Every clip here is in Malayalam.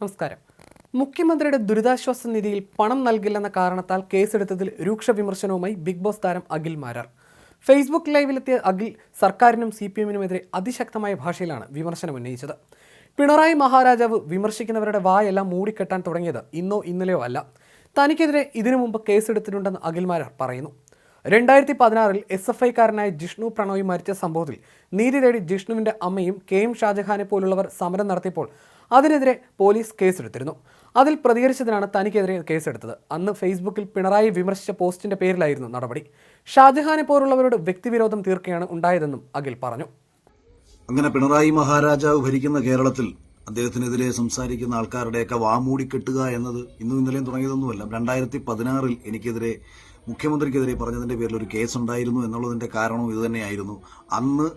നമസ്കാരം. മുഖ്യമന്ത്രിയുടെ ദുരിതാശ്വാസ നിധിയിൽ പണം നൽകില്ലെന്ന കാരണത്താൽ കേസെടുത്തതിൽ രൂക്ഷ വിമർശനവുമായി ബിഗ് ബോസ് താരം അഖിൽ മാരാർ. ഫേസ്ബുക്ക് ലൈവിലെത്തിയ അഖിൽ സർക്കാരിനും സി പി എമ്മിനുമെതിരെ അതിശക്തമായ ഭാഷയിലാണ് വിമർശനം ഉന്നയിച്ചത്. പിണറായി മഹാരാജാവ് വിമർശിക്കുന്നവരുടെ വായെല്ലാം മൂടിക്കെട്ടാൻ തുടങ്ങിയത് ഇന്നോ ഇന്നലെയോ അല്ല. തനിക്കെതിരെ ഇതിനു മുമ്പ് കേസെടുത്തിട്ടുണ്ടെന്ന് അഖിൽ മാരാർ പറയുന്നു. രണ്ടായിരത്തി പതിനാറിൽ എസ് എഫ് ഐക്കാരനായ ജിഷ്ണു പ്രണോയി മരിച്ച സംഭവത്തിൽ നീതി തേടി ജിഷ്ണുവിന്റെ അമ്മയും കെ എം ഷാജഹാനെ പോലുള്ളവർ സമരം നടത്തിയപ്പോൾ അതിനെതിരെ പോലീസ് കേസെടുത്തിരുന്നു. അതിൽ പ്രതികരിച്ചതിനാണ് തനിക്കെതിരെ കേസെടുത്തത്. അന്ന് ഫേസ്ബുക്കിൽ പിണറായി വിമർശിച്ച പോസ്റ്റിന്റെ പേരിലായിരുന്നു നടപടി. ഷാജഹാനെ പോലുള്ളവരോട് വ്യക്തിവിരോധം തീർക്കുകയാണ് ഉണ്ടായതെന്നും അഖിൽ പറഞ്ഞു. അങ്ങനെ പിണറായി മഹാരാജാവ് ഭരിക്കുന്ന കേരളത്തിൽ അദ്ദേഹത്തിനെതിരെ സംസാരിക്കുന്ന ആൾക്കാരുടെയൊക്കെ വാമൂടി കെട്ടുക എന്നത് ഇന്നും ഇന്നലെയും തുടങ്ങിയതൊന്നുമല്ല. രണ്ടായിരത്തി പതിനാറിൽ എനിക്കെതിരെ മുഖ്യമന്ത്രിക്കെതിരെ പറഞ്ഞതിന്റെ പേരിൽ ഒരു കേസ് ഉണ്ടായിരുന്നു എന്നുള്ളതിന്റെ കാരണവും ഇതുതന്നെയായിരുന്നു. അന്ന്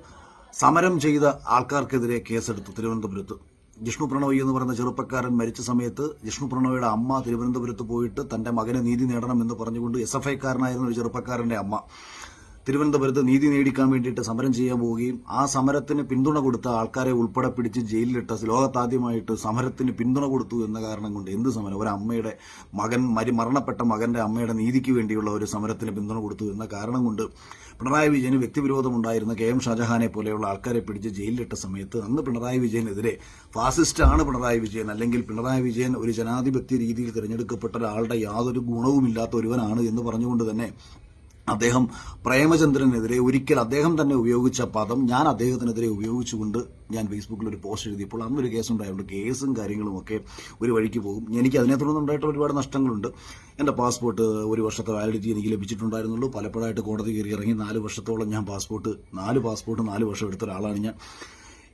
സമരം ചെയ്ത ആൾക്കാർക്കെതിരെ കേസെടുത്തു തിരുവനന്തപുരത്ത്. ജിഷ്ണു പ്രണോയി എന്ന് പറയുന്ന ചെറുപ്പക്കാരൻ മരിച്ച സമയത്ത് ജിഷ്ണു പ്രണോയിയുടെ അമ്മ തിരുവനന്തപുരത്ത് പോയിട്ട് തന്റെ മകനെ നീതി നേടണം എന്ന് പറഞ്ഞുകൊണ്ട് എസ് എഫ് ഐക്കാരനായിരുന്ന ഒരു ചെറുപ്പക്കാരന്റെ അമ്മ. തിരുവനന്തപുരത്ത് നീതി നേടിക്കാൻ വേണ്ടിയിട്ട് സമരം ചെയ്യാൻ പോവുകയും ആ സമരത്തിന് പിന്തുണ കൊടുത്ത ആൾക്കാരെ ഉൾപ്പെടെ പിടിച്ച് ജയിലിലിട്ട ലോകത്താദ്യമായിട്ട് സമരത്തിന് പിന്തുണ കൊടുത്തു എന്ന കാരണം കൊണ്ട് എന്ത് സമരം? ഒരു അമ്മയുടെ മകൻ മരി മരണപ്പെട്ട മകന്റെ അമ്മയുടെ നീതിക്ക് വേണ്ടിയുള്ള ഒരു സമരത്തിന് പിന്തുണ കൊടുത്തു എന്ന കാരണം കൊണ്ട് പിണറായി വിജയന് വ്യക്തിവിരോധമുണ്ടായിരുന്ന കെ എം ഷാജഹാനെ പോലെയുള്ള ആൾക്കാരെ പിടിച്ച് ജയിലിലിട്ട സമയത്ത് അന്ന് പിണറായി വിജയനെതിരെ ഫാസിസ്റ്റാണ് പിണറായി വിജയൻ അല്ലെങ്കിൽ പിണറായി വിജയൻ ഒരു ജനാധിപത്യ രീതിയിൽ തിരഞ്ഞെടുക്കപ്പെട്ട ഒരാളുടെ യാതൊരു ഗുണവുമില്ലാത്ത ഒരുവനാണ് എന്ന് പറഞ്ഞുകൊണ്ട് തന്നെ അദ്ദേഹം പ്രേമചന്ദ്രനെതിരെ ഒരിക്കൽ അദ്ദേഹം തന്നെ ഉപയോഗിച്ച പദം ഞാൻ അദ്ദേഹത്തിനെതിരെ ഉപയോഗിച്ചുകൊണ്ട് ഞാൻ ഫേസ്ബുക്കിൽ ഒരു പോസ്റ്റ് എഴുതിയപ്പോൾ അന്നൊരു കേസ് ഉണ്ടായതുകൊണ്ട് കേസും കാര്യങ്ങളും ഒക്കെ ഒരു വഴിക്ക് പോകും. എനിക്ക് അതിനെ തുടർന്നുണ്ടായിട്ട് ഒരുപാട് നഷ്ടങ്ങളുണ്ട്. എന്റെ പാസ്പോർട്ട് ഒരു വർഷത്തെ വാലിഡിറ്റി എനിക്ക് ലഭിച്ചിട്ടുണ്ടായിരുന്നുള്ളൂ. പലപ്പോഴായിട്ട് കോടതി കയറി ഇറങ്ങി നാല് വർഷത്തോളം ഞാൻ പാസ്പോർട്ട് നാല് പാസ്പോർട്ട് നാല് വർഷം എടുത്ത ഒരാളാണ് ഞാൻ.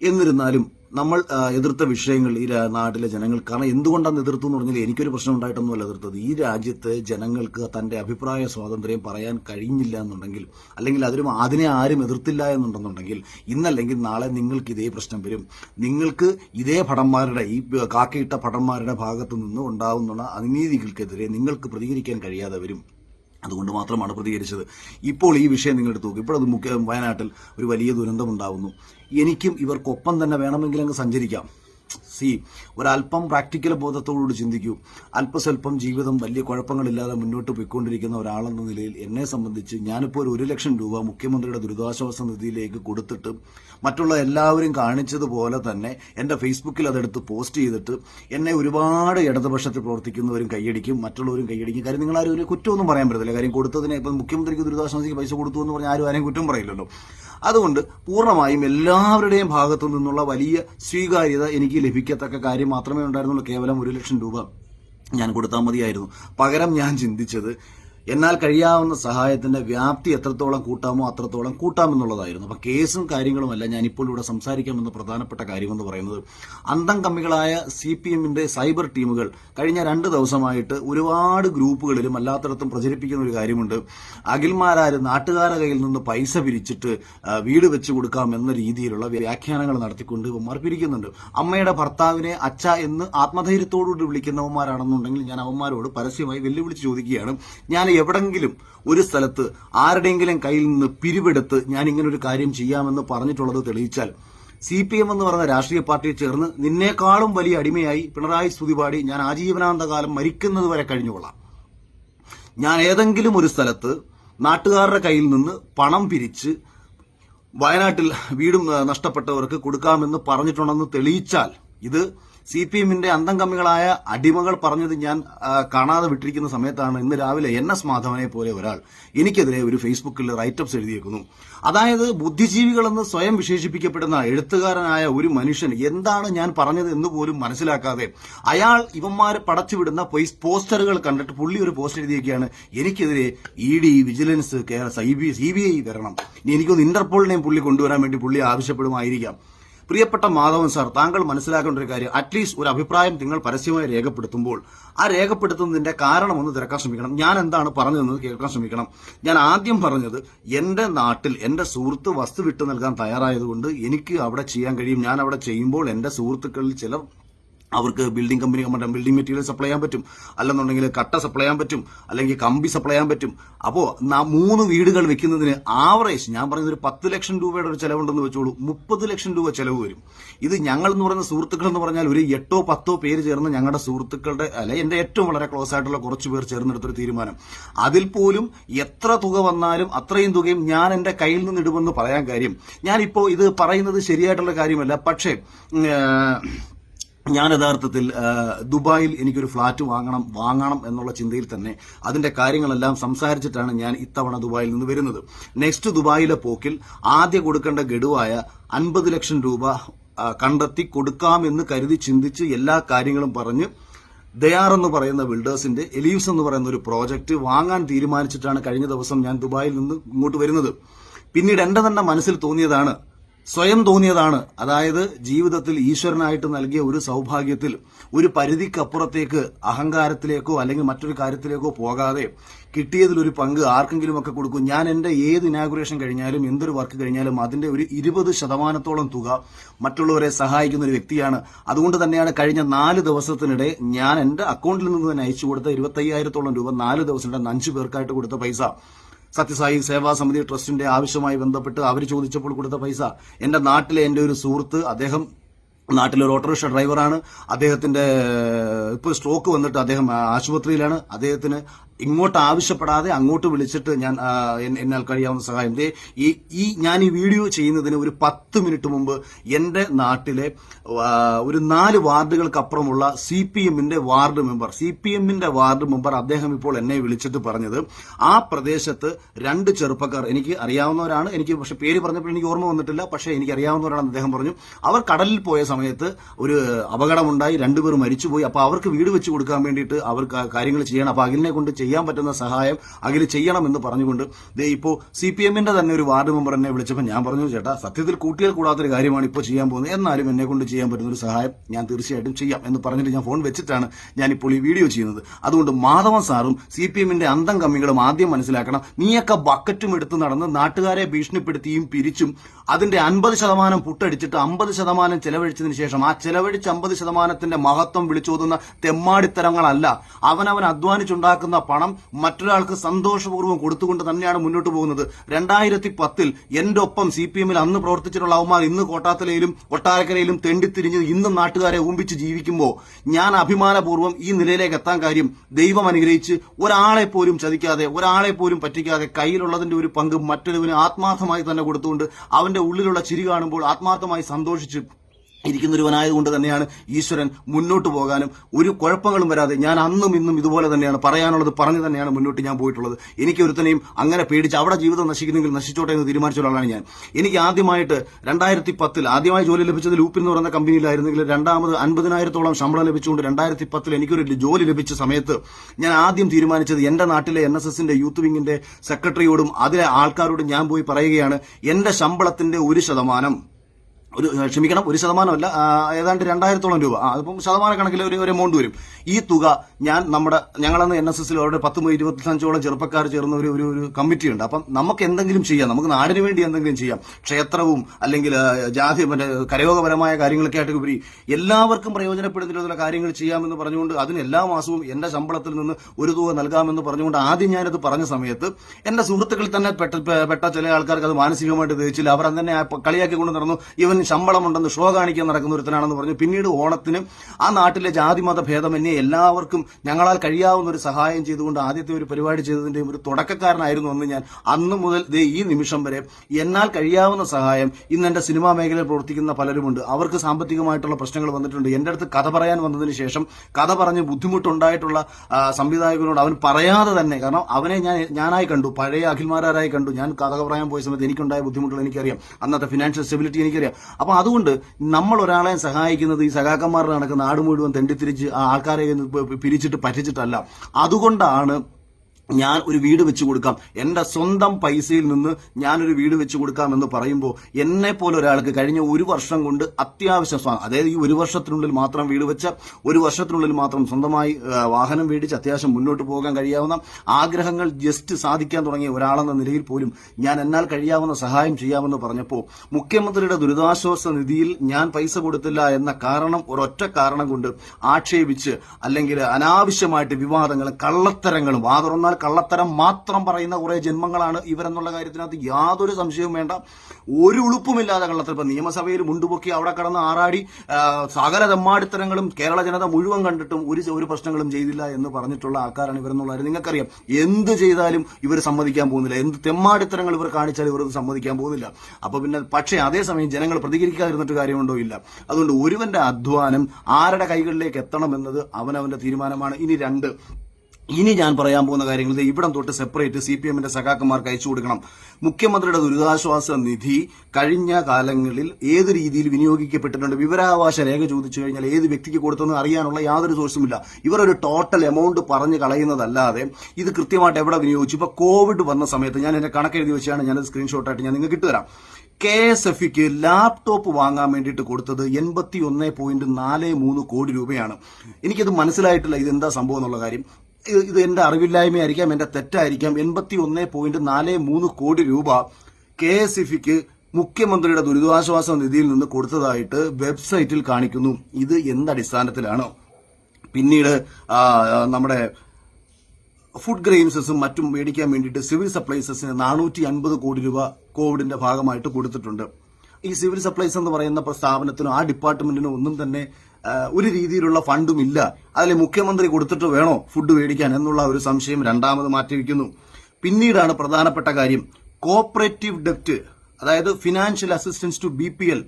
എന്നിരുന്നാലും നമ്മൾ എതിർത്ത വിഷയങ്ങൾ ഈ നാട്ടിലെ ജനങ്ങൾ കാരണം എന്തുകൊണ്ടാണ് എതിർത്തു എന്ന് പറഞ്ഞാൽ എനിക്കൊരു പ്രശ്നം ഉണ്ടായിട്ടൊന്നുമല്ല എതിർത്തത്. ഈ രാജ്യത്ത് ജനങ്ങൾക്ക് തന്റെ അഭിപ്രായ സ്വാതന്ത്ര്യം പറയാൻ കഴിഞ്ഞില്ല എന്നുണ്ടെങ്കിൽ അല്ലെങ്കിൽ അതിനും അതിനെ ആരും എതിർത്തില്ല എന്നുണ്ടെന്നുണ്ടെങ്കിൽ ഇന്നല്ലെങ്കിൽ നാളെ നിങ്ങൾക്ക് ഇതേ പ്രശ്നം വരും. നിങ്ങൾക്ക് ഇതേ ഭടന്മാരുടെ ഈ കാക്കയിട്ട ഭടന്മാരുടെ ഭാഗത്തു നിന്ന് ഉണ്ടാവുന്ന അനീതികൾക്കെതിരെ നിങ്ങൾക്ക് പ്രതികരിക്കാൻ കഴിയാതെ വരും. അതുകൊണ്ട് മാത്രമാണ് പ്രതികരിച്ചത്. ഇപ്പോൾ ഈ വിഷയം നിങ്ങൾ എടുത്തു നോക്കും. ഇപ്പോഴത് മുഖ്യ വയനാട്ടിൽ ഒരു വലിയ ദുരന്തമുണ്ടാകുന്നു എനിക്കും ഇവർക്കൊപ്പം തന്നെ വേണമെങ്കിൽ അങ്ങ് സഞ്ചരിക്കാം. സി ഒരല്പം പ്രാക്ടിക്കൽ ബോധത്തോടുകൂടി ചിന്തിക്കൂ. അല്പസ്വല്പം ജീവിതം വലിയ കുഴപ്പങ്ങളില്ലാതെ മുന്നോട്ട് പോയിക്കൊണ്ടിരിക്കുന്ന ഒരാളെന്ന നിലയിൽ എന്നെ സംബന്ധിച്ച് ഞാനിപ്പോൾ ഒരു ഒരു ലക്ഷം രൂപ മുഖ്യമന്ത്രിയുടെ ദുരിതാശ്വാസ നിധിയിലേക്ക് കൊടുത്തിട്ട് മറ്റുള്ള എല്ലാവരും കാണിച്ചതുപോലെ തന്നെ എന്റെ ഫേസ്ബുക്കിൽ അതെടുത്ത് പോസ്റ്റ് ചെയ്തിട്ട് എന്നെ ഒരുപാട് ഇടതുപക്ഷത്തിൽ പ്രവർത്തിക്കുന്നവരും കൈയടിക്കും മറ്റുള്ളവരും കൈയടിക്കും. കാര്യം നിങ്ങൾ ആരും ഒരു കുറ്റമൊന്നും പറയാൻ പറ്റത്തില്ല. കാര്യം കൊടുത്തതിനെ ഇപ്പം മുഖ്യമന്ത്രിക്ക് ദുരിതാശ്വാസ നിധിക്ക് പൈസ കൊടുത്തു എന്ന് പറഞ്ഞാൽ ആരും ആരെയും കുറ്റം പറയില്ലല്ലോ. അതുകൊണ്ട് പൂർണമായും എല്ലാവരുടെയും ഭാഗത്തു നിന്നുള്ള വലിയ സ്വീകാര്യത എനിക്ക് ലഭിക്കത്തക്ക കാര്യം മാത്രമേ ഉണ്ടായിരുന്നുള്ളൂ. കേവലം ഒരു ലക്ഷം രൂപ ഞാൻ കൊടുത്താൽ മതിയായിരുന്നു. പകരം ഞാൻ ചിന്തിച്ചത് എന്നാൽ കഴിയാവുന്ന സഹായത്തിന്റെ വ്യാപ്തി എത്രത്തോളം കൂട്ടാമോ അത്രത്തോളം കൂട്ടാമെന്നുള്ളതായിരുന്നു. അപ്പൊ കേസും കാര്യങ്ങളുമല്ല ഞാൻ ഇപ്പോൾ ഇവിടെ സംസാരിക്കാമെന്ന് പ്രധാനപ്പെട്ട കാര്യമെന്ന് പറയുന്നത്. അന്തം കമ്മികളായ സി പി എമ്മിന്റെ സൈബർ ടീമുകൾ കഴിഞ്ഞ രണ്ട് ദിവസമായിട്ട് ഒരുപാട് ഗ്രൂപ്പുകളിലും അല്ലാത്തടത്തും പ്രചരിപ്പിക്കുന്ന ഒരു കാര്യമുണ്ട്. അഖിൽമാരാര് നാട്ടുകാരെ കയ്യിൽ നിന്ന് പൈസ പിരിച്ചിട്ട് വീട് വെച്ചു കൊടുക്കാം എന്ന രീതിയിലുള്ള വ്യാഖ്യാനങ്ങൾ നടത്തിക്കൊണ്ട് ഇവന്മാർ പിരിക്കുന്നുണ്ട്. അമ്മയുടെ ഭർത്താവിനെ അച്ഛ എന്ന് ആത്മധൈര്യത്തോടുകൂടി വിളിക്കുന്നവന്മാരാണെന്നുണ്ടെങ്കിൽ ഞാൻ അവന്മാരോട് പരസ്യമായി വെല്ലുവിളിച്ച് ചോദിക്കുകയാണ്. ഞാൻ എവിടെങ്കിലും ഒരു സ്ഥലത്ത് ആരുടെയെങ്കിലും കയ്യിൽ നിന്ന് പിരിവെടുത്ത് ഞാൻ ഇങ്ങനെ ഒരു കാര്യം ചെയ്യാമെന്ന് പറഞ്ഞിട്ടുള്ളത് തെളിയിച്ചാൽ സി പി എം എന്ന് പറയുന്ന രാഷ്ട്രീയ പാർട്ടിയിൽ ചേർന്ന് നിന്നേക്കാളും വലിയ അടിമയായി പിണറായി സ്തുതിപാടി ഞാൻ ആജീവനാന്ത കാലം മരിക്കുന്നത് വരെ കഴിഞ്ഞുകൊള്ളാം. ഞാൻ ഏതെങ്കിലും ഒരു സ്ഥലത്ത് നാട്ടുകാരുടെ കയ്യിൽ നിന്ന് പണം പിരിച്ച് വയനാട്ടിൽ വീടും നഷ്ടപ്പെട്ടവർക്ക് കൊടുക്കാമെന്ന് പറഞ്ഞിട്ടുണ്ടെന്ന് തെളിയിച്ചാൽ ഇത് സി പി എമ്മിന്റെ അന്തം കമ്മികളായ അടിമകൾ പറഞ്ഞത് ഞാൻ കാണാതെ വിട്ടിരിക്കുന്ന സമയത്താണ് ഇന്ന് രാവിലെ എൻ എസ് മാധവനെ പോലെ ഒരാൾ എനിക്കെതിരെ ഒരു ഫേസ്ബുക്കിൽ റൈറ്റപ്സ് എഴുതിയേക്കുന്നു. അതായത് ബുദ്ധിജീവികളെന്ന് സ്വയം വിശേഷിപ്പിക്കപ്പെടുന്ന എഴുത്തുകാരനായ ഒരു മനുഷ്യൻ എന്താണ് ഞാൻ പറഞ്ഞത് എന്ന് പോലും മനസ്സിലാക്കാതെ അയാൾ ഇവന്മാർ പടച്ചുവിടുന്ന പോസ്റ്ററുകൾ കണ്ടിട്ട് പുള്ളി ഒരു പോസ്റ്റ് എഴുതിയൊക്കെയാണ് എനിക്കെതിരെ E D vigilance Kerala C B I വരണം. ഇനി എനിക്കൊന്ന് ഇന്റർപോളിനെയും പുള്ളി കൊണ്ടുവരാൻ വേണ്ടി പുള്ളി ആവശ്യപ്പെടുമായിരിക്കാം. പ്രിയപ്പെട്ട മാധവൻ സാർ താങ്കൾ മനസ്സിലാക്കേണ്ട ഒരു കാര്യം. അറ്റ്ലീസ്റ്റ് ഒരു അഭിപ്രായം നിങ്ങൾ പരസ്യമായി രേഖപ്പെടുത്തുമ്പോൾ ആ രേഖപ്പെടുത്തുന്നതിന്റെ കാരണം ഒന്ന് തിരക്കാൻ ശ്രമിക്കണം. ഞാൻ എന്താണ് പറഞ്ഞതെന്ന് കേൾക്കാൻ ശ്രമിക്കണം. ഞാൻ ആദ്യം പറഞ്ഞത് എന്റെ നാട്ടിൽ എന്റെ സുഹൃത്ത് വസ്തു വിട്ടു നൽകാൻ തയ്യാറായതുകൊണ്ട് എനിക്ക് അവിടെ ചെയ്യാൻ കഴിയും. ഞാൻ അവിടെ ചെയ്യുമ്പോൾ എന്റെ സുഹൃത്തുക്കളിൽ ചിലർ അവർക്ക് ബിൽഡിംഗ് കമ്പനി മറ്റേ ബിൽഡിംഗ് മെറ്റീരിയൽ സപ്ലൈ ചെയ്യാൻ പറ്റും. അല്ലെന്നുണ്ടെങ്കിൽ കട്ട സപ്ലൈ ചെയ്യാൻ പറ്റും. അല്ലെങ്കിൽ കമ്പി സപ്ലൈ ചെയ്യാൻ പറ്റും. അപ്പോൾ മൂന്ന് വീടുകൾ വെക്കുന്നതിന് ആവറേജ് ഞാൻ പറയുന്നത് ഒരു പത്ത് ലക്ഷം രൂപയുടെ ഒരു ചിലവുണ്ടെന്ന് വെച്ചോളൂ. മുപ്പത് ലക്ഷം രൂപ ചിലവ് വരും. ഇത് ഞങ്ങൾ എന്ന് പറയുന്ന സുഹൃത്തുക്കൾ എന്ന് പറഞ്ഞാൽ ഒരു എട്ടോ പത്തോ പേര് ചേർന്ന് ഞങ്ങളുടെ സുഹൃത്തുക്കളുടെ അല്ലെ എന്റെ ഏറ്റവും വളരെ ക്ലോസ് ആയിട്ടുള്ള കുറച്ച് പേർ ചേർന്നെടുത്തൊരു തീരുമാനം. അതിൽ പോലും എത്ര തുക വന്നാലും അത്രയും തുകയും ഞാൻ എന്റെ കയ്യിൽ നിന്ന് ഇടുമെന്ന് പറയാൻ കാര്യം. ഞാനിപ്പോ ഇത് പറയുന്നത് ശരിയായിട്ടുള്ള കാര്യമല്ല. പക്ഷേ ഞാൻ യഥാർത്ഥത്തിൽ ദുബായിൽ എനിക്കൊരു ഫ്ലാറ്റ് വാങ്ങണം വാങ്ങണം എന്നുള്ള ചിന്തയിൽ തന്നെ അതിന്റെ കാര്യങ്ങളെല്ലാം സംസാരിച്ചിട്ടാണ് ഞാൻ ഇത്തവണ ദുബായിൽ നിന്ന് വരുന്നത്. നെക്സ്റ്റ് ദുബായിലെ പോക്കിൽ ആദ്യ കൊടുക്കേണ്ട ഗഡുവായ അൻപത് ലക്ഷം രൂപ കണ്ടെത്തി കൊടുക്കാമെന്ന് കരുതി ചിന്തിച്ച് എല്ലാ കാര്യങ്ങളും പറഞ്ഞ് ദയാർ എന്ന് പറയുന്ന ബിൽഡേഴ്സിന്റെ എലീവ്സ് എന്ന് പറയുന്ന ഒരു പ്രോജക്റ്റ് വാങ്ങാൻ തീരുമാനിച്ചിട്ടാണ് കഴിഞ്ഞ ദിവസം ഞാൻ ദുബായിൽ നിന്ന് ഇങ്ങോട്ട് വരുന്നത്. പിന്നീട് എന്റെ തന്നെ മനസ്സിൽ തോന്നിയതാണ് സ്വയം തോന്നിയതാണ്. അതായത് ജീവിതത്തിൽ ഈശ്വരനായിട്ട് നൽകിയ ഒരു സൗഭാഗ്യത്തിൽ ഒരു പരിധിക്കപ്പുറത്തേക്ക് അഹങ്കാരത്തിലേക്കോ അല്ലെങ്കിൽ മറ്റൊരു കാര്യത്തിലേക്കോ പോകാതെ കിട്ടിയതിലൊരു പങ്ക് ആർക്കെങ്കിലും ഒക്കെ കൊടുക്കും. ഞാൻ എന്റെ ഏത് ഇനാഗുറേഷൻ കഴിഞ്ഞാലും എന്തൊരു വർക്ക് കഴിഞ്ഞാലും അതിന്റെ ഒരു ഇരുപത് ശതമാനത്തോളം തുക മറ്റുള്ളവരെ സഹായിക്കുന്ന ഒരു വ്യക്തിയാണ്. അതുകൊണ്ട് തന്നെയാണ് കഴിഞ്ഞ നാല് ദിവസത്തിനിടെ ഞാൻ എന്റെ അക്കൗണ്ടിൽ നിന്ന് തന്നെ അയച്ചു കൊടുത്ത ഇരുപത്തയ്യായിരത്തോളം രൂപ നാല് ദിവസത്തിനിടെ അഞ്ച് പേർക്കായിട്ട് കൊടുത്ത പൈസ. സത്യസായി സേവാ സമിതി ട്രസ്റ്റിന്റെ ആവശ്യമായി ബന്ധപ്പെട്ട് അവർ ചോദിച്ചപ്പോൾ കൊടുത്ത പൈസ എന്റെ നാട്ടിലെ എന്റെ ഒരു സുഹൃത്ത് അദ്ദേഹം നാട്ടിലൊരു ഓട്ടോറിക്ഷ ഡ്രൈവറാണ്. അദ്ദേഹത്തിന്റെ ഇപ്പോൾ സ്ട്രോക്ക് വന്നിട്ട് അദ്ദേഹം ആശുപത്രിയിലാണ്. അദ്ദേഹത്തിന് ഇങ്ങോട്ട് ആവശ്യപ്പെടാതെ അങ്ങോട്ട് വിളിച്ചിട്ട് ഞാൻ എന്നാൽ കഴിയാവുന്ന സഹായം. ഈ ഈ ഞാൻ ഈ വീഡിയോ ചെയ്യുന്നതിന് ഒരു പത്ത് മിനിറ്റ് മുമ്പ് എന്റെ നാട്ടിലെ ഒരു നാല് വാർഡുകൾക്കപ്പുറമുള്ള സി പി എമ്മിന്റെ വാർഡ് മെമ്പർ സി പി എമ്മിന്റെ വാർഡ് മെമ്പർ അദ്ദേഹം ഇപ്പോൾ എന്നെ വിളിച്ചിട്ട് പറഞ്ഞത് ആ പ്രദേശത്ത് രണ്ട് ചെറുപ്പക്കാർ എനിക്ക് അറിയാവുന്നവരാണ് എനിക്ക് പക്ഷെ പേര് പറഞ്ഞപ്പോൾ എനിക്ക് ഓർമ്മ വന്നിട്ടില്ല പക്ഷേ എനിക്ക് അറിയാവുന്നവരാണെന്ന് അദ്ദേഹം പറഞ്ഞു. അവർ കടലിൽ പോയ സമയത്ത് ഒരു അപകടമുണ്ടായി രണ്ടുപേർ മരിച്ചുപോയി. അപ്പൊ അവർക്ക് വീട് വെച്ച് കൊടുക്കാൻ വേണ്ടിയിട്ട് അവർ കാര്യങ്ങൾ ചെയ്യണം. അപ്പൊ അഖിലിനെ കൊണ്ട് ചെയ്യാൻ പറ്റുന്ന സഹായം അഖിൽ ചെയ്യണം എന്ന് പറഞ്ഞുകൊണ്ട് ദേ ഇപ്പോൾ സി പി എമ്മിന്റെ തന്നെ ഒരു വാർഡ് മെമ്പർ എന്നെ വിളിച്ചപ്പോൾ ഞാൻ പറഞ്ഞു ചേട്ടാ സത്യത്തിൽ കൂട്ടിയാൽ കൂടാത്തൊരു കാര്യമാണ് ഇപ്പോൾ ചെയ്യാൻ പോകുന്നത്. എന്നാലും എന്നെ കൊണ്ട് ചെയ്യാൻ പറ്റുന്ന ഒരു സഹായം ഞാൻ തീർച്ചയായിട്ടും ചെയ്യാം. എന്ന് പറഞ്ഞിട്ട് ഞാൻ ഫോൺ വെച്ചിട്ടാണ് ഞാൻ ഇപ്പോൾ ഈ വീഡിയോ ചെയ്യുന്നത്. അതുകൊണ്ട് മാധവൻ സാറും സി പി എമ്മിന്റെ അന്തം കമ്മികളും ആദ്യം മനസ്സിലാക്കണം നീയൊക്കെ ബക്കറ്റും എടുത്ത് നടന്ന് നാട്ടുകാരെ ഭീഷണിപ്പെടുത്തിയും പിരിച്ചും അതിന്റെ അൻപത് ശതമാനം പുട്ടടിച്ചിട്ട് അമ്പത് ശതമാനം ചെലവഴിച്ചതിന് ശേഷം ആ ചെലവഴിച്ച അമ്പത് ശതമാനത്തിന്റെ മഹത്വം വിളിച്ചോതുന്ന തെമ്മാടിത്തരങ്ങളല്ല. അവനവൻ അധ്വാനിച്ചുണ്ടാക്കുന്ന പണം മറ്റൊരാൾക്ക് സന്തോഷപൂർവം കൊടുത്തുകൊണ്ട് തന്നെയാണ് മുന്നോട്ട് പോകുന്നത്. രണ്ടായിരത്തി പത്തിൽ എന്റെ ഒപ്പം സി പി എമ്മിൽ അന്ന് പ്രവർത്തിച്ചിട്ടുള്ള അവന്മാർ ഇന്ന് കോട്ടാത്തലയിലും കൊട്ടാരക്കരയിലും തെണ്ടിത്തിരിഞ്ഞ് ഇന്നും നാട്ടുകാരെ ഊമ്പിച്ച് ജീവിക്കുമ്പോൾ ഞാൻ അഭിമാനപൂർവം ഈ നിലയിലേക്ക് എത്താൻ കാര്യം ദൈവം അനുഗ്രഹിച്ച് ഒരാളെ പോലും ചതിക്കാതെ ഒരാളെ പോലും പറ്റിക്കാതെ കയ്യിലുള്ളതിന്റെ ഒരു പങ്ക് മറ്റൊരുവിന് ആത്മാർത്ഥമായി തന്നെ കൊടുത്തുകൊണ്ട് അവന്റെ ഉള്ളിലുള്ള ചിരി കാണുമ്പോൾ ആത്മാർത്ഥമായി സന്തോഷിച്ച് ഇരിക്കുന്നൊരുവനായതുകൊണ്ട് തന്നെയാണ് ഈശ്വരൻ മുന്നോട്ട് പോകാനും ഒരു കുഴപ്പങ്ങളും വരാതെ ഞാൻ അന്നും ഇന്നും ഇതുപോലെ തന്നെയാണ് പറയാനുള്ളത് പറഞ്ഞു തന്നെയാണ് മുന്നോട്ട് ഞാൻ പോയിട്ടുള്ളത്. എനിക്ക് ഒരുത്തനെയും അങ്ങനെ പേടിച്ച് അവിടെ ജീവിതം നശിക്കുന്നെങ്കിൽ നശിച്ചോട്ടെ എന്ന് തീരുമാനിച്ച ഒരാളാണ് ഞാൻ. എനിക്ക് ആദ്യമായിട്ട് രണ്ടായിരത്തി പത്തിൽ ആദ്യമായി ജോലി ലഭിച്ചത് ലൂപ്പിൽ എന്ന് പറയുന്ന കമ്പനിയിലായിരുന്നെങ്കിൽ രണ്ടാമത് അൻപതിനായിരത്തോളം ശമ്പളം ലഭിച്ചുകൊണ്ട് രണ്ടായിരത്തി പത്തിൽ എനിക്കൊരു ജോലി ലഭിച്ച സമയത്ത് ഞാൻ ആദ്യം തീരുമാനിച്ചത് എന്റെ നാട്ടിലെ എൻ എസ് എസിന്റെ യൂത്ത് വിങ്ങിന്റെ സെക്രട്ടറിയോടും അതിലെ ആൾക്കാരോടും ഞാൻ പോയി പറയുകയാണ് എന്റെ ശമ്പളത്തിന്റെ ഒരു ശതമാനം. ഒരു ക്ഷമിക്കണം ഒരു ശതമാനമല്ല ഏതാണ്ട് രണ്ടായിരത്തോളം രൂപ. ആ, അതിപ്പം ശതമാന കണക്കിൽ ഒരു ഒരു എമൗണ്ട് വരും. ഈ തുക ഞാൻ നമ്മുടെ ഞങ്ങളന്ന് എൻ എസ് എസിൽ അവിടെ പത്ത് ഇരുപത്തഞ്ചോളം ചെറുപ്പക്കാർ ചേർന്ന ഒരു ഒരു ഒരു കമ്മിറ്റി ഉണ്ട്. അപ്പം നമുക്ക് എന്തെങ്കിലും ചെയ്യാം. നമുക്ക് നാടിന് വേണ്ടി എന്തെങ്കിലും ചെയ്യാം. ക്ഷേത്രവും അല്ലെങ്കിൽ ജാതി മറ്റേ കരയോഗപരമായ കാര്യങ്ങളൊക്കെ ആയിട്ട് ഉപരി എല്ലാവർക്കും പ്രയോജനപ്പെടുന്നതിലുള്ള കാര്യങ്ങൾ ചെയ്യാമെന്ന് പറഞ്ഞുകൊണ്ട് അതിന് എല്ലാ മാസവും എന്റെ ശമ്പളത്തിൽ നിന്ന് ഒരു തുക നൽകാമെന്ന് പറഞ്ഞുകൊണ്ട് ആദ്യം ഞാനത് പറഞ്ഞ സമയത്ത് എന്റെ സുഹൃത്തുക്കൾ തന്നെ പെട്ട പെട്ട ചില ആൾക്കാർക്ക് അത് മാനസികമായിട്ട് ദഹിച്ചില്ല. അവർ തന്നെ കളിയാക്കി കൊണ്ട് നടന്നു. ഇവൻ ശമ്പളമുണ്ടെന്ന് ഷോ കാണിക്കാൻ നടക്കുന്ന ഒരുത്തനാണെന്ന് പറഞ്ഞു. പിന്നീട് ഓണത്തിന് ആ നാട്ടിലെ ജാതിമത ഭേദമന്യേ എല്ലാവർക്കും ഞങ്ങളാൽ കഴിയാവുന്ന ഒരു സഹായം ചെയ്തുകൊണ്ട് ആദ്യത്തെ ഒരു പരിപാടി ചെയ്തതിന്റെയും ഒരു തുടക്കക്കാരനായിരുന്നു അന്ന് ഞാൻ അന്ന് മുതൽ ദേ ഈ നിമിഷം വരെ എന്നാൽ കഴിയാവുന്ന സഹായം ഇന്ന് എന്റെ സിനിമാ മേഖലയിൽ പ്രവർത്തിക്കുന്ന പലരുമുണ്ട്. അവർക്ക് സാമ്പത്തികമായിട്ടുള്ള പ്രശ്നങ്ങൾ വന്നിട്ടുണ്ട്. എന്റെ അടുത്ത് കഥ പറയാൻ വന്നതിന് ശേഷം കഥ പറഞ്ഞ് ബുദ്ധിമുട്ടുണ്ടായിട്ടുള്ള സംവിധായകനോട് അവൻ പറയാതെ തന്നെ കാരണം അവനെ ഞാൻ ഞാനായി കണ്ടു. പഴയ അഖിൽമാരായി കണ്ടു. ഞാൻ കഥ പറയാൻ പോയ സമയത്ത് എനിക്കുണ്ടായ ബുദ്ധിമുട്ടുകൾ എനിക്കറിയാം. അന്നത്തെ ഫിനാൻഷ്യൽ സ്റ്റെബിലിറ്റി എനിക്കറിയാം. അപ്പൊ അതുകൊണ്ട് നമ്മൾ ഒരാളെ സഹായിക്കുന്നത് ഈ സഖാക്കന്മാരുടെ നടക്കുന്ന നാട് മുഴുവൻ തെണ്ടിത്തിരിച്ച് ആ ആൾക്കാരെ പിരിച്ചിട്ട് പറ്റിച്ചിട്ടല്ല. അതുകൊണ്ടാണ് ഞാൻ ഒരു വീട് വെച്ചു കൊടുക്കാം. എന്റെ സ്വന്തം പൈസയിൽ നിന്ന് ഞാനൊരു വീട് വെച്ചു കൊടുക്കാം എന്ന് പറയുമ്പോൾ എന്നെ പോലെ ഒരാൾക്ക് കഴിഞ്ഞ ഒരു വർഷം കൊണ്ട് അത്യാവശ്യം അതായത് ഈ ഒരു വർഷത്തിനുള്ളിൽ മാത്രം വീട് വെച്ച ഒരു വർഷത്തിനുള്ളിൽ മാത്രം സ്വന്തമായി വാഹനം മേടിച്ച് അത്യാവശ്യം മുന്നോട്ട് പോകാൻ കഴിയാവുന്ന ആഗ്രഹങ്ങൾ ജസ്റ്റ് സാധിക്കാൻ തുടങ്ങിയ ഒരാളെന്ന നിലയിൽ പോലും ഞാൻ എന്നാൽ കഴിയാവുന്ന സഹായം ചെയ്യാമെന്ന് പറഞ്ഞപ്പോൾ മുഖ്യമന്ത്രിയുടെ ദുരിതാശ്വാസ നിധിയിൽ ഞാൻ പൈസ കൊടുത്തില്ല എന്ന കാരണം ഒരൊറ്റ കാരണം കൊണ്ട് ആക്ഷേപിച്ച് അല്ലെങ്കിൽ അനാവശ്യമായിട്ട് വിവാദങ്ങളും കള്ളത്തരങ്ങളും വാ കള്ളത്തരം മാത്രം പറയുന്ന കുറേ ജന്മങ്ങളാണ് ഇവരെന്നുള്ള കാര്യത്തിനകത്ത് യാതൊരു സംശയവും വേണ്ട. ഒരു ഉളുപ്പുമില്ലാതെ കള്ളത്തരം. ഇപ്പൊ നിയമസഭയിൽ മുണ്ടുപൊക്കി അവിടെ കടന്ന് ആറാടി സകല തെമ്മാടിത്തരങ്ങളും കേരള ജനത മുഴുവൻ കണ്ടിട്ടും ഒരു ഒരു പ്രശ്നങ്ങളും ചെയ്തില്ല എന്ന് പറഞ്ഞിട്ടുള്ള ആൾക്കാരാണ് ഇവരെന്നുള്ള നിങ്ങൾക്കറിയാം എന്ത് ചെയ്താലും ഇവർ സമ്മതിക്കാൻ പോകുന്നില്ല. എന്ത് തെമ്മാടിത്തരങ്ങൾ ഇവർ കാണിച്ചാൽ ഇവർ സമ്മതിക്കാൻ പോകുന്നില്ല. അപ്പൊ പിന്നെ പക്ഷേ അതേസമയം ജനങ്ങൾ പ്രതികരിക്കാതിരുന്നിട്ട് കാര്യമുണ്ടോ ഇല്ല. അതുകൊണ്ട് ഒരുവന്റെ അധ്വാനം ആരുടെ കൈകളിലേക്ക് എത്തണം എന്നത് അവനവന്റെ തീരുമാനമാണ്. ഇനി രണ്ട് ഇനി ഞാൻ പറയാൻ പോകുന്ന കാര്യങ്ങൾ ഇവിടം തൊട്ട് സെപ്പറേറ്റ് സി പി എമ്മിന്റെ സഖാക്കന്മാർക്ക് അയച്ചു കൊടുക്കണം. മുഖ്യമന്ത്രിയുടെ ദുരിതാശ്വാസ നിധി കഴിഞ്ഞ കാലങ്ങളിൽ ഏത് രീതിയിൽ വിനിയോഗിക്കപ്പെട്ടിട്ടുണ്ട്? വിവരാവകാശ രേഖ ചോദിച്ചു കഴിഞ്ഞാൽ ഏത് വ്യക്തിക്ക് കൊടുത്തെന്ന് അറിയാനുള്ള യാതൊരു സോഴ്സുമില്ല ഇവർ ഒരു ടോട്ടൽ എമൗണ്ട് പറഞ്ഞു കളയുന്നതല്ലാതെ ഇത് കൃത്യമായിട്ട് എവിടെ വിനിയോഗിച്ചു? ഇപ്പൊ കോവിഡ് വന്ന സമയത്ത് ഞാൻ എന്റെ കണക്ക് എഴുതി വെച്ചാണ് ഞാനത് സ്ക്രീൻഷോട്ടായിട്ട് ഞാൻ നിങ്ങൾക്ക് ഇട്ടുതരാം കെ എസ് എഫ് ലാപ്ടോപ്പ് വാങ്ങാൻ വേണ്ടിയിട്ട് കൊടുത്തത് എൺപത്തി ഒന്ന് പോയിന്റ് നാല് മൂന്ന് കോടി രൂപയാണ്. എനിക്കത് മനസ്സിലായിട്ടില്ല ഇത് എന്താ സംഭവം എന്നുള്ള കാര്യം. ഇത് എന്റെ അറിവില്ലായ്മയായിരിക്കാം എന്റെ തെറ്റായിരിക്കാം. എൺപത്തി ഒന്ന് പോയിന്റ് നാല് മൂന്ന് കോടി രൂപ കെ എസ് എഫിക്ക് മുഖ്യമന്ത്രിയുടെ ദുരിതാശ്വാസ നിധിയിൽ നിന്ന് കൊടുത്തതായിട്ട് വെബ്സൈറ്റിൽ കാണിക്കുന്നു. ഇത് എന്തടിസ്ഥാനത്തിലാണ് പിന്നീട് നമ്മുടെ ഫുഡ് ഗ്രെയിൻസസും മറ്റും മേടിക്കാൻ വേണ്ടിയിട്ട് സിവിൽ സപ്ലൈസസിന് നാനൂറ്റി അൻപത് കോടി രൂപ കോവിഡിന്റെ ഭാഗമായിട്ട് കൊടുത്തിട്ടുണ്ട്. ഈ സിവിൽ സപ്ലൈസ് എന്ന് പറയുന്ന സ്ഥാപനത്തിനും ആ ഡിപ്പാർട്ട്മെന്റിനും ഒന്നും തന്നെ ഒരു രീതിയിലുള്ള ഫണ്ടും ഇല്ല. അതിൽ മുഖ്യമന്ത്രി കൊടുത്തിട്ട് വേണോ ഫുഡ് മേടിക്കാൻ എന്നുള്ള ഒരു സംശയം രണ്ടാമത് മാറ്റിവെക്കുന്നു. പിന്നീടാണ് പ്രധാനപ്പെട്ട കാര്യം കോപ്പറേറ്റീവ് ഡെപ്റ്റ് അതായത് financial assistance to B P L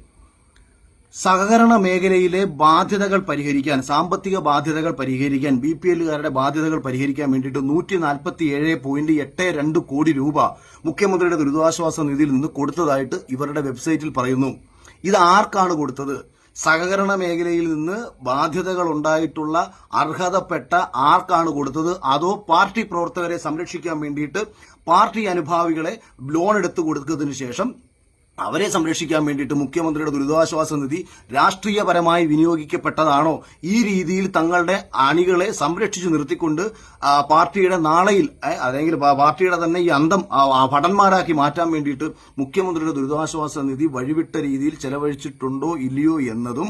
സഹകരണ മേഖലയിലെ ബാധ്യതകൾ പരിഹരിക്കാൻ സാമ്പത്തിക ബാധ്യതകൾ പരിഹരിക്കാൻ ബി പി എല്ലുകാരുടെ ബാധ്യതകൾ പരിഹരിക്കാൻ വേണ്ടിയിട്ട് നൂറ്റി നാൽപ്പത്തി ഏഴ് പോയിന്റ് എട്ട് രണ്ട് കോടി രൂപ മുഖ്യമന്ത്രിയുടെ ദുരിതാശ്വാസ നിധിയിൽ നിന്ന് കൊടുത്തതായിട്ട് ഇവരുടെ വെബ്സൈറ്റിൽ പറയുന്നു. ഇത് ആർക്കാണ് കൊടുത്തത്? സഹകരണ മേഖലയിൽ നിന്ന് ബാധ്യതകൾ ഉണ്ടായിട്ടുള്ള അർഹതപ്പെട്ട ആർക്കാണ് കൊടുത്തത്? അതോ പാർട്ടി പ്രവർത്തകരെ സംരക്ഷിക്കാൻ വേണ്ടിയിട്ട് പാർട്ടി അനുഭാവികളെ ലോൺ എടുത്തു കൊടുത്തതിനു ശേഷം അവരെ സംരക്ഷിക്കാൻ വേണ്ടിയിട്ട് മുഖ്യമന്ത്രിയുടെ ദുരിതാശ്വാസ നിധി രാഷ്ട്രീയപരമായി വിനിയോഗിക്കപ്പെട്ടതാണോ? ഈ രീതിയിൽ തങ്ങളുടെ അണികളെ സംരക്ഷിച്ചു നിർത്തിക്കൊണ്ട് പാർട്ടിയുടെ നാളെയിൽ അല്ലെങ്കിൽ പാർട്ടിയുടെ തന്നെ ഈ അന്തം ഭടന്മാരാക്കി മാറ്റാൻ വേണ്ടിയിട്ട് മുഖ്യമന്ത്രിയുടെ ദുരിതാശ്വാസ നിധി വഴിവിട്ട രീതിയിൽ ചെലവഴിച്ചിട്ടുണ്ടോ ഇല്ലയോ എന്നതും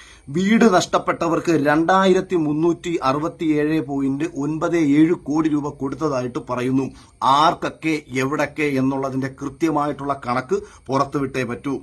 വീട് നഷ്ടപ്പെട്ടവർക്ക് രണ്ടായിരത്തി മുന്നൂറ്റി അറുപത്തി ഏഴ് പോയിന്റ് ഒൻപത് ഏഴ് കോടി രൂപ കൊടുത്തതായിട്ട് പറയുന്നു. ആർക്കൊക്കെ എവിടൊക്കെ എന്നുള്ളതിന്റെ കൃത്യമായിട്ടുള്ള കണക്ക് പുറത്തുവിട്ടേ പറ്റൂ.